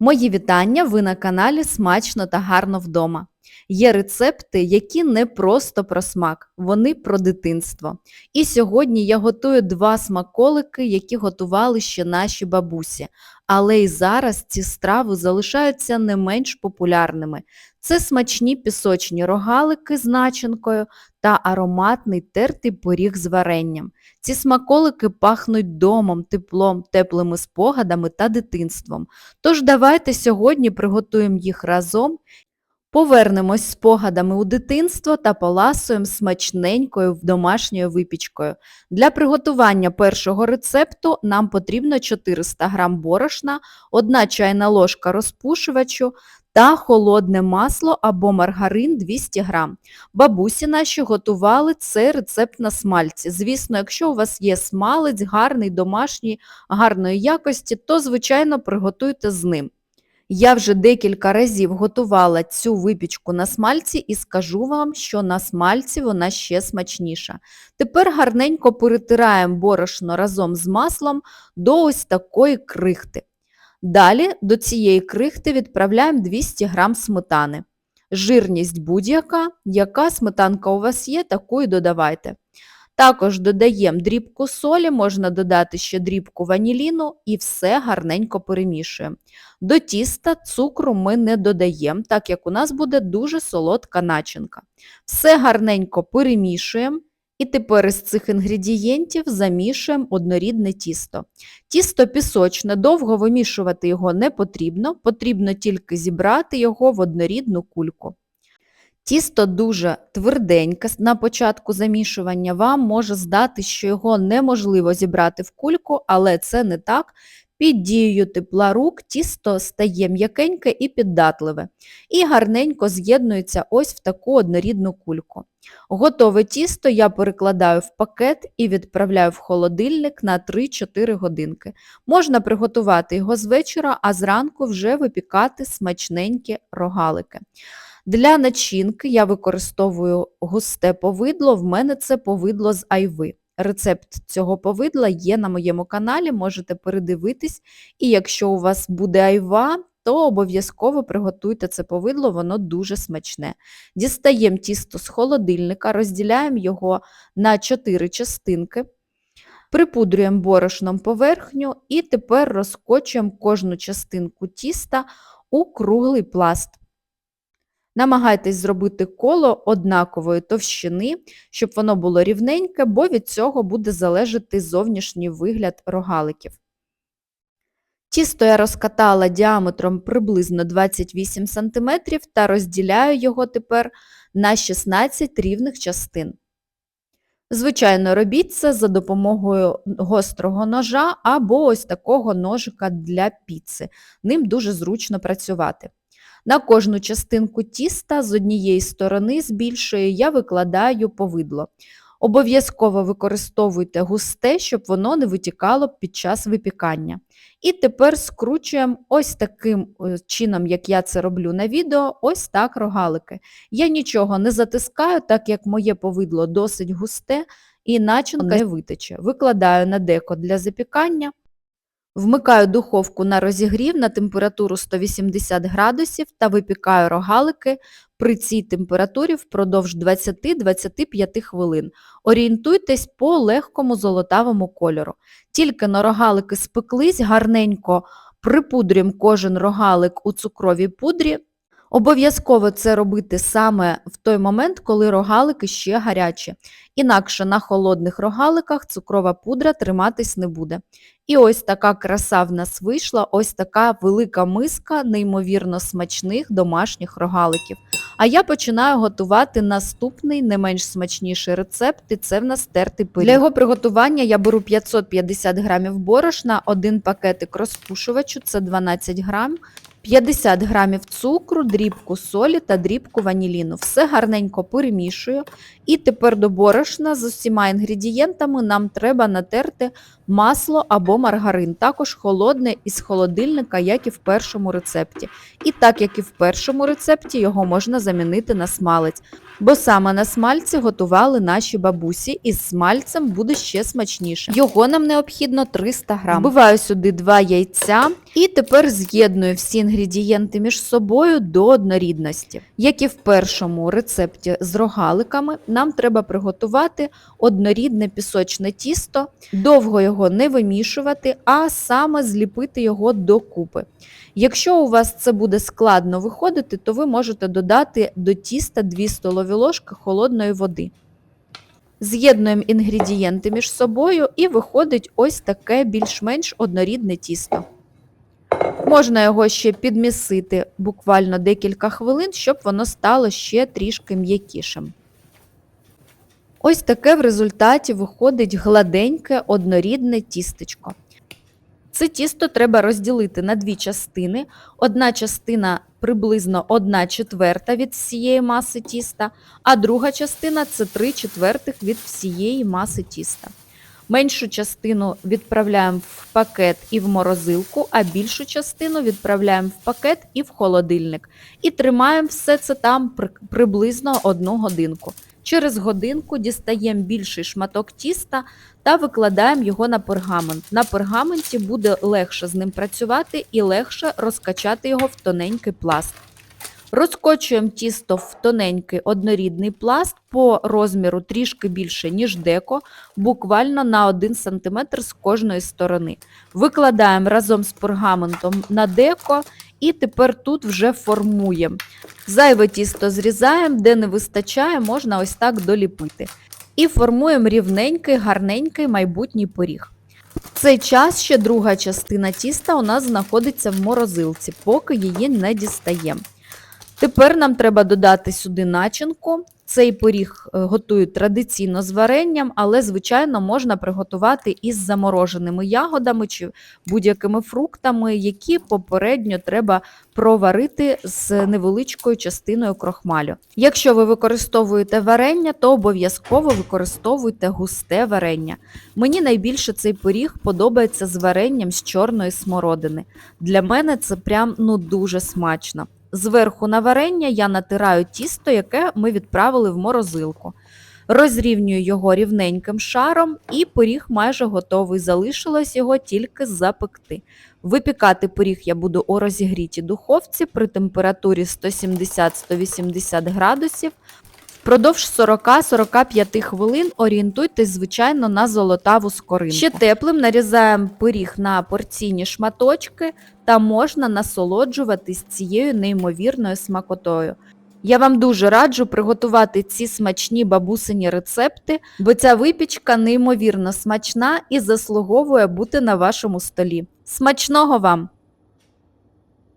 Мої вітання! Ви на каналі Смачно та гарно вдома. Є рецепти, які не просто про смак, вони про дитинство. І сьогодні я готую два смаколики, які готували ще наші бабусі. Але і зараз ці страви залишаються не менш популярними. Це смачні пісочні рогалики з начинкою та ароматний тертий пиріг з варенням. Ці смаколики пахнуть домом, теплом, теплими спогадами та дитинством. Тож давайте сьогодні приготуємо їх разом, повернемось спогадами у дитинство та поласуємо смачненькою домашньою випічкою. Для приготування першого рецепту нам потрібно 400 г борошна, 1 чайна ложка розпушувачу та холодне масло або маргарин 200 г. Бабусі наші готували цей рецепт на смальці. Звісно, якщо у вас є смалець гарний, домашній, гарної якості, то, звичайно, приготуйте з ним. Я вже декілька разів готувала цю випічку на смальці і скажу вам, що на смальці вона ще смачніша. Тепер гарненько перетираємо борошно разом з маслом до ось такої крихти. Далі до цієї крихти відправляємо 200 г сметани. Жирність будь-яка, яка сметанка у вас є, таку і додавайте. Також додаємо дрібку солі, можна додати ще дрібку ваніліну і все гарненько перемішуємо. До тіста цукру ми не додаємо, так як у нас буде дуже солодка начинка. Все гарненько перемішуємо. І тепер із цих інгредієнтів замішуємо однорідне тісто. Тісто пісочне, довго вимішувати його не потрібно, потрібно тільки зібрати його в однорідну кульку. Тісто дуже тверденьке на початку замішування, вам може здати, що його неможливо зібрати в кульку, але це не так. Під дією тепла рук тісто стає м'якеньке і піддатливе. І гарненько з'єднується ось в таку однорідну кульку. Готове тісто я перекладаю в пакет і відправляю в холодильник на 3-4 годинки. Можна приготувати його з вечора, а зранку вже випікати смачненькі рогалики. Для начинки я використовую густе повидло, в мене це повидло з айви. Рецепт цього повидла є на моєму каналі, можете передивитись. І якщо у вас буде айва, то обов'язково приготуйте це повидло, воно дуже смачне. Дістаємо тісто з холодильника, розділяємо його на 4 частинки, припудрюємо борошном поверхню і тепер розкочуємо кожну частинку тіста у круглий пласт. Намагайтесь зробити коло однакової товщини, щоб воно було рівненьке, бо від цього буде залежати зовнішній вигляд рогаликів. Тісто я розкатала діаметром приблизно 28 см та розділяю його тепер на 16 рівних частин. Звичайно, робіть це за допомогою гострого ножа або ось такого ножика для піци. Ним дуже зручно працювати. На кожну частинку тіста з однієї сторони з більшої я викладаю повидло. Обов'язково використовуйте густе, щоб воно не витікало під час випікання. І тепер скручуємо ось таким е, чином, як я це роблю на відео, ось так рогалики. Я нічого не затискаю, так як моє повидло досить густе і начинка не витече. Викладаю на деко для запікання. Вмикаю духовку на розігрів на температуру 180 градусів та випікаю рогалики при цій температурі впродовж 20-25 хвилин. Орієнтуйтесь по легкому золотавому кольору. Тільки на рогалики спеклись, гарненько припудрюємо кожен рогалик у цукровій пудрі. Обов'язково це робити саме в той момент, коли рогалики ще гарячі. Інакше на холодних рогаликах цукрова пудра триматись не буде. І ось така краса в нас вийшла, ось така велика миска неймовірно смачних домашніх рогаликів. А я починаю готувати наступний не менш смачніший рецепт, і це в нас тертий пиріг. Для його приготування я беру 550 грамів борошна, один пакетик розпушувачу, це 12 грам, 50 грамів цукру, дрібку солі та дрібку ваніліну. Все гарненько перемішую І тепер до борошна з усіма інгредієнтами нам треба натерти масло або маргарин, також холодне із холодильника, як і в першому рецепті. І так як і в першому рецепті, його можна замінити на смалець. Бо саме на смальці готували наші бабусі, і з смальцем буде ще смачніше. Його нам необхідно 300 грам. Вбиваю сюди 2 яйця і тепер з'єдную всі інгредієнти між собою до однорідності. Як і в першому рецепті з рогаликами, нам треба приготувати однорідне пісочне тісто, довго його не вимішувати, а саме зліпити його докупи. Якщо у вас це буде складно виходити, то ви можете додати до тіста 2 столові ложки холодної води. З'єднуємо інгредієнти між собою і виходить ось таке більш-менш однорідне тісто. Можна його ще підмісити буквально декілька хвилин, щоб воно стало ще трішки м'якішим. Ось таке в результаті виходить гладеньке однорідне тістечко. Це тісто треба розділити на дві частини. Одна частина приблизно 1 четверта від всієї маси тіста, а друга частина це 3 четвертих від всієї маси тіста. Меншу частину відправляємо в пакет і в морозилку, а більшу частину відправляємо в пакет і в холодильник. І тримаємо все це там приблизно одну годинку. Через годинку дістаємо більший шматок тіста та викладаємо його на пергамент. На пергаменті буде легше з ним працювати і легше розкачати його в тоненький пласт. Розкочуємо тісто в тоненький однорідний пласт по розміру трішки більше, ніж деко, буквально на 1 см з кожної сторони. Викладаємо разом з пергаментом на деко і тепер тут вже формуємо. Зайве тісто зрізаємо, де не вистачає, можна ось так доліпити. І формуємо рівненький, гарненький майбутній поріг. В цей час ще друга частина тіста у нас знаходиться в морозилці, поки її не дістаємо. Тепер нам треба додати сюди начинку. Цей пиріг е, готують традиційно з варенням, але, звичайно, можна приготувати із замороженими ягодами чи будь-якими фруктами, які попередньо треба проварити з невеличкою частиною крохмалю. Якщо ви використовуєте варення, то обов'язково використовуйте густе варення. Мені найбільше цей пиріг подобається з варенням з чорної смородини. Для мене це прям ну дуже смачно. Зверху на варення я натираю тісто, яке ми відправили в морозилку. Розрівнюю його рівненьким шаром, і пиріг майже готовий. Залишилось його тільки запекти. Випікати пиріг я буду у розігрітій духовці при температурі 170-180 градусів. Впродовж 40-45 хвилин орієнтуйтесь, звичайно, на золотаву скоринку. Ще теплим нарізаємо пиріг на порційні шматочки та можна насолоджуватись цією неймовірною смакотою. Я вам дуже раджу приготувати ці смачні бабусині рецепти, бо ця випічка неймовірно смачна і заслуговує бути на вашому столі. Смачного вам!